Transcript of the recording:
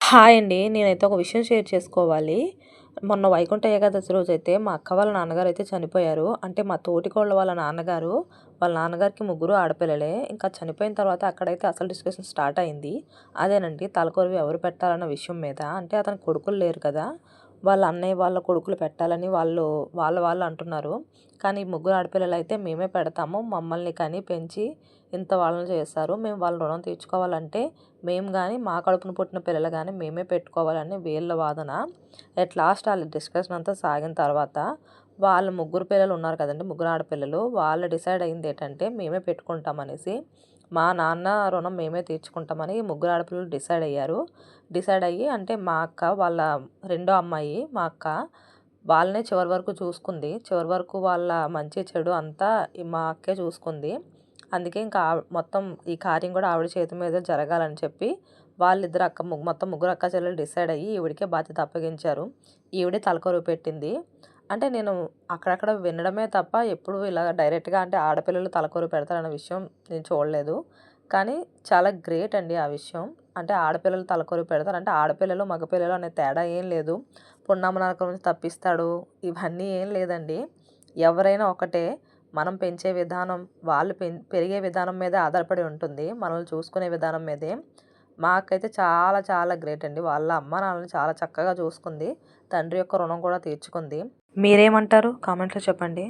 Hi అండి. నేనైతే ఒక విషయం షేర్ చేసుకోవాలి. మొన్న వైకుంఠ ఏకాదశి రోజు అయితే మా అక్క వాళ్ళ నాన్నగారు అయితే చనిపోయారు. అంటే మా తోటికోళ్ళ వాళ్ళ నాన్నగారు వాళ్ళ నాన్నగారికి ముగ్గురు ఆడపిల్లలే. ఇంకా చనిపోయిన తర్వాత అక్కడైతే అసలు డిస్కషన్ స్టార్ట్ అయింది. అదేనండి తలకొరివి ఎవరు పెట్టాలన్న విషయం మీద. అంటే అతని కొడుకులు లేరు కదా. వాళ్ళ అన్నయ్య వాళ్ళ కొడుకులు పెట్టాలని వాళ్ళు వాళ్ళ వాళ్ళు అంటున్నారు. కానీ ముగ్గురు ఆడపిల్లలు అయితే మేమే పెడతాము మమ్మల్ని కానీ పెంచి ఇంత వాళ్ళని చేస్తారు. మేము వాళ్ళ రుణం తీర్చుకోవాలంటే మేము కానీ మా కడుపున పుట్టిన పిల్లలు కానీ మేమే పెట్టుకోవాలని వీళ్ళ వాదన. ఎట్ లాస్ట్ వాళ్ళ డిస్కషన్ అంతా సాగిన తర్వాత వాళ్ళ ముగ్గురు పిల్లలు ఉన్నారు కదండి ముగ్గురు ఆడపిల్లలు. వాళ్ళు డిసైడ్ అయింది ఏంటంటే మేమే పెట్టుకుంటామనేసి మా నాన్న రుణం మేమే తీర్చుకుంటామని ముగ్గురు ఆడపిల్లలు డిసైడ్ అయ్యారు. డిసైడ్ అయ్యి అంటే మా అక్క వాళ్ళ రెండో అమ్మాయి మా అక్క వాళ్ళనే చివరి వరకు చూసుకుంది. చివరి వరకు వాళ్ళ మంచి చెడు అంతా మా అక్కే చూసుకుంది. అందుకే ఇంకా మొత్తం ఈ కార్యం కూడా ఆవిడ చేతి మీద జరగాలని చెప్పి వాళ్ళిద్దరు అక్క మొత్తం ముగ్గురు అక్క చెల్లెలు డిసైడ్ అయ్యి ఈవిడికే బాధ్యత అప్పగించారు. ఈవిడే తలకొరువు పెట్టింది. అంటే నేను అక్కడక్కడ వినడమే తప్ప ఎప్పుడు ఇలా డైరెక్ట్గా అంటే ఆడపిల్లలు తలకొరు పెడతారన్న విషయం నేను చూడలేదు. కానీ చాలా గ్రేట్ అండి ఆ విషయం. అంటే ఆడపిల్లలు తలకొరు పెడతారు. అంటే ఆడపిల్లలు మగపిల్లలు అనే తేడా ఏం లేదు. పున్నామనరకం నుంచి తప్పిస్తాడు. ఇవన్నీ ఏం లేదండి. ఎవరైనా ఒకటే మనం పెంచే విధానం వాళ్ళు పెరిగే విధానం మీదే ఆధారపడి ఉంటుంది. మనల్ని చూసుకునే విధానం మీదే. మా అక్క అయితే చాలా చాలా గ్రేట్ అండి. వాళ్ళ అమ్మ నాన్నని చాలా చక్కగా చూసుకుంది. తండ్రి యొక్క రుణం కూడా తీర్చుకుంది. మీరేమంటారు? కామెంట్లో చెప్పండి.